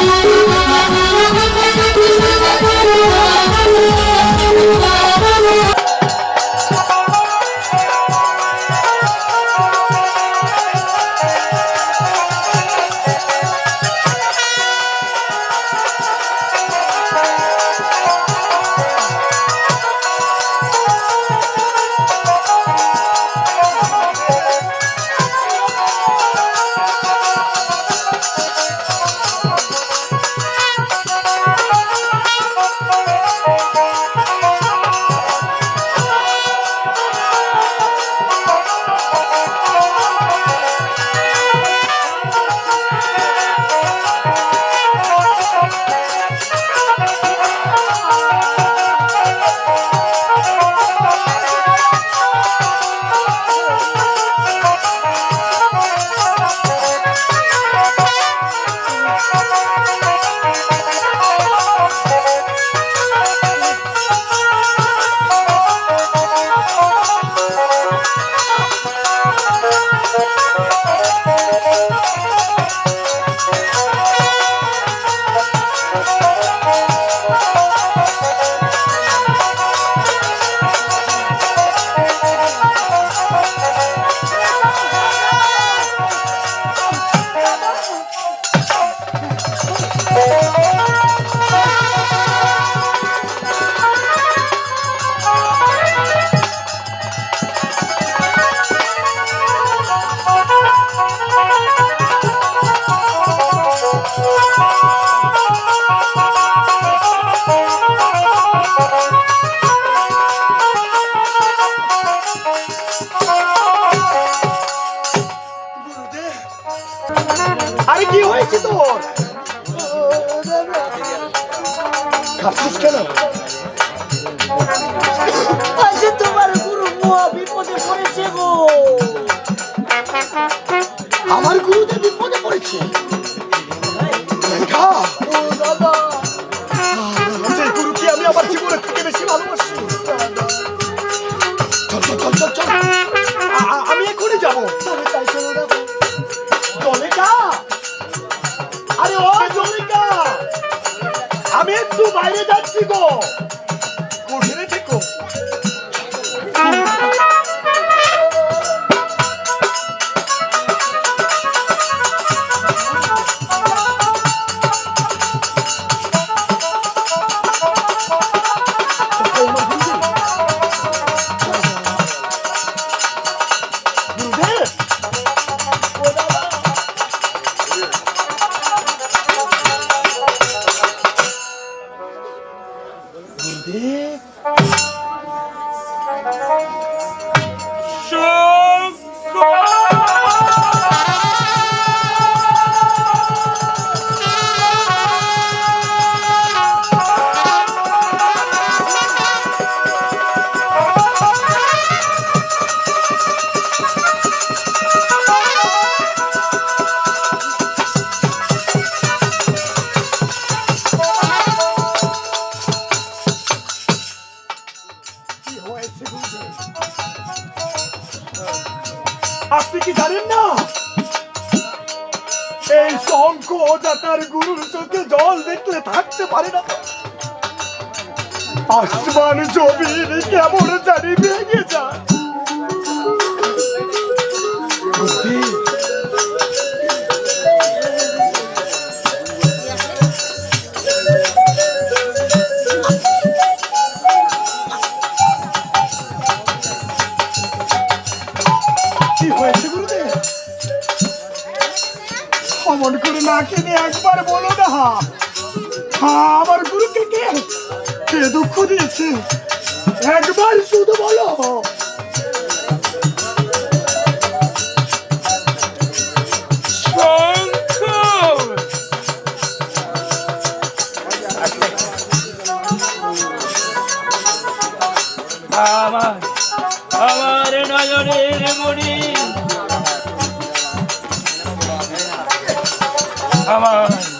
আরে আপনি কি জানেন না? এই শঙ্খ যা তার গুরুর চোখে জল দেখলে থাকতে পারে না আসমান জমিন কেমন জানি ভেঙে যায়। অমন করে না কেনে একবার বলো না। হ্যাঁ আমার গুরুকে কে? কে দুঃখ দিয়েছে? একবার শুধু বলো। আমার আমার নজরের মনি। আমার আমার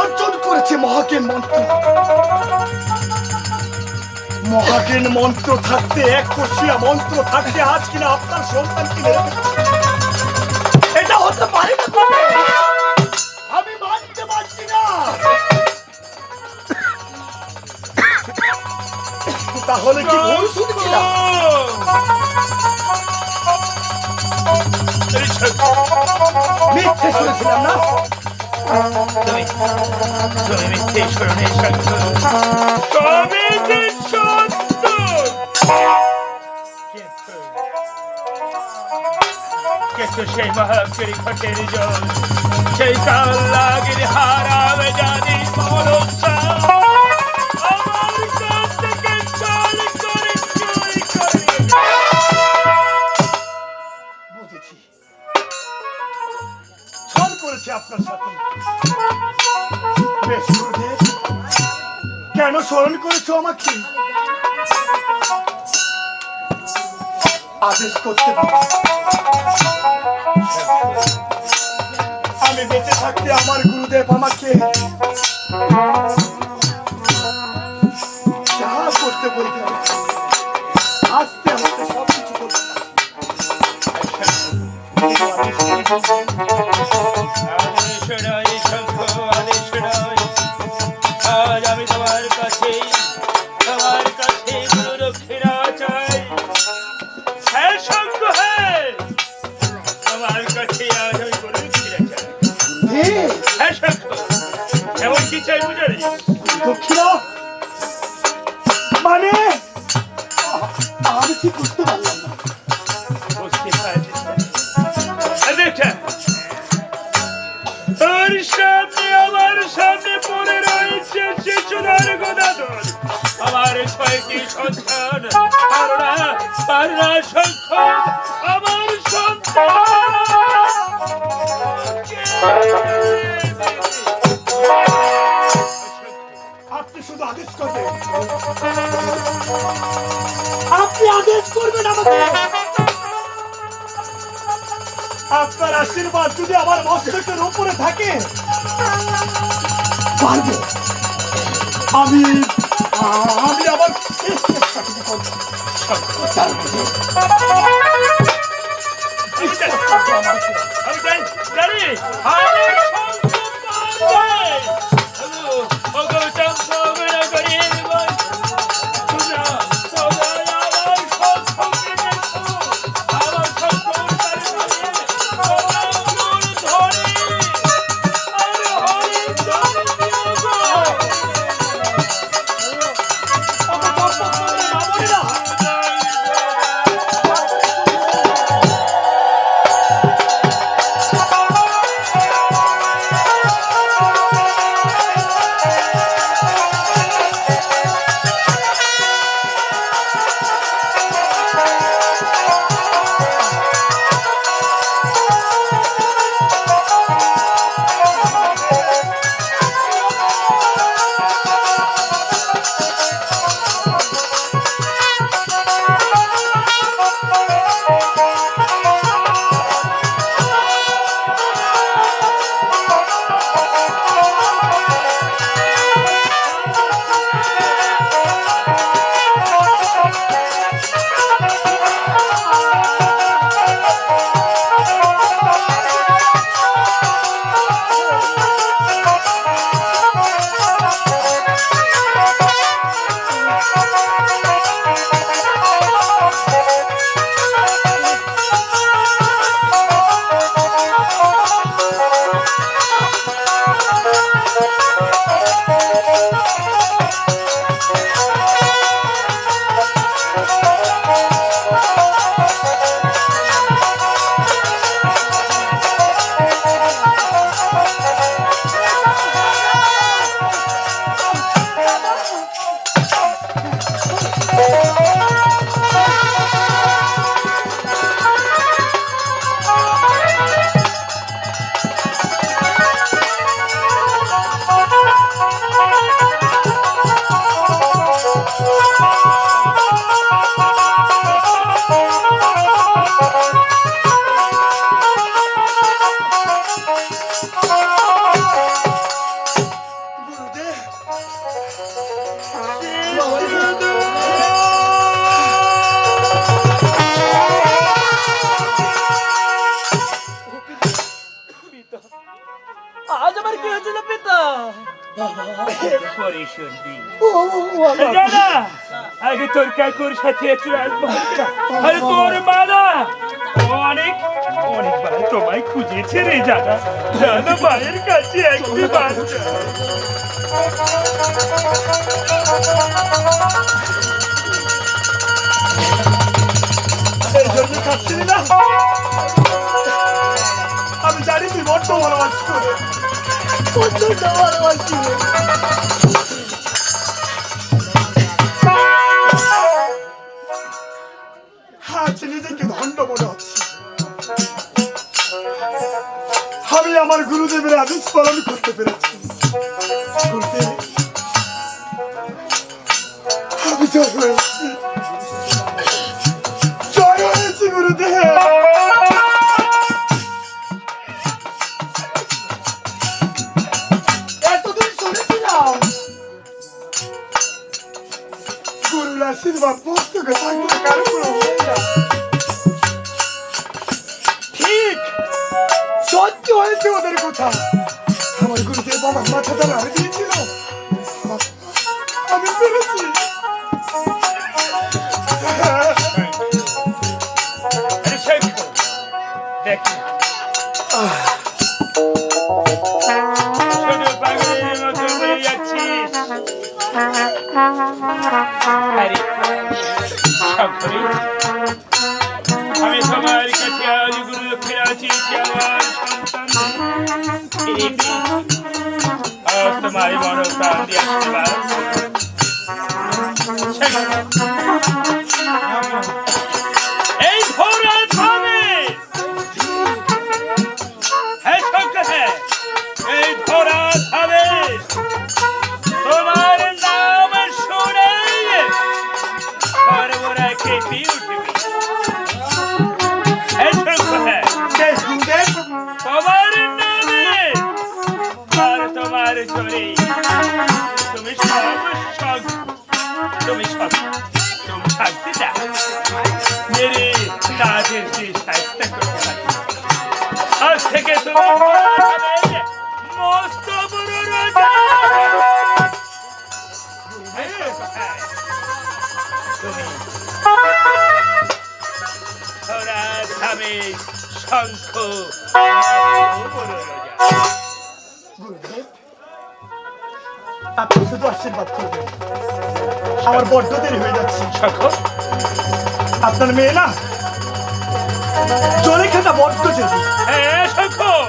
অর্জন করেছে মহাজ্ঞান মন্ত্র। মহাজ্ঞান মন্ত্র থাকতে এক কষিয়া মন্ত্র থাকতে আজ কিনা আপনার সন্তানকে মেরে ফেলছে। এটা হতে পারে না আমি মানতে পারছি না। তাহলে কি ভুল শুনেছিলাম মিথ্যে শুনেছিলাম না? তুমি তুমি মিথ্যে স্মরণে সত্য। সবই যে সত্য। কিন্তু সেই মহাবীর ঘটের জল সেই কাল লাগির হারাবে জানি মরসা আমার কাছ থেকে চাল করে চুরি করে। বুঝেছি। ছল করেছে আপনার সাথে। কেন স্মরণ করেছ আমাকে? আদেশ করতে আমি বেঁচে থাকতে আমার গুরুদেব আমাকে যা করতে বলতে হবে, আস্তে আস্তে সব করতে দক্ষিণা মানে? আমি ঠিক বুঝতে পারলাম না? আমার সামনে পড়ে রয়েছে শিশুদার গদাধর। আমার ছয়টি সন্তান, পারনা পারনা সংখ্যা, আমার সন্তান। আদেশ করবেন আমাকে। আপনার আশীর্বাদ যদি আমার মস্তকের উপরে থাকে পারব। আমি আমি আমার শেষ চেষ্টা করব। পরে শুনবি। জানা আগে তোর কাকুর সাথে একটু আসব আর তোর মানা অনেক অনেকবার তোমায় খুঁজেছে রে জানা। জানা মায়ের কাছে একটি বাচ্চা আমি জানি তুই বড্ড ভালোবাসিস প্রচণ্ড ভালোবাসি আজ নিজেকে ধন্য আমি আমার গুরুদেবের আদেশ পালন করতে পেরেছি। আমি জয় হয়েছি। গুরুর আশীর্বাদ পুস্তকে থাকলে কারও কোনো ভয় না। ঠিক সত্য হয়েছে ওদের কথা আমার গুরুদেব আমার মাথাটা নাড়ে আমি তোমার কাছে আজ গুরু আছি আমার। আজ তোমার প্রাণ দিয়ে আশীর্বাদ থেকে তুমি মস্ত বড় রাজা তুমি ধামে শঙ্খ বড় রাজা গুরুদেব আপনি শুধু আশীর্বাদ করবেন। আমার বড্ড দেরি হয়ে যাচ্ছে। শঙ্খ? আপনার মেয়ে না? জলে খেতা বড্ড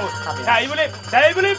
চেয়েছি হ্যাঁ শঙ্খ তাই বলে তাই বলে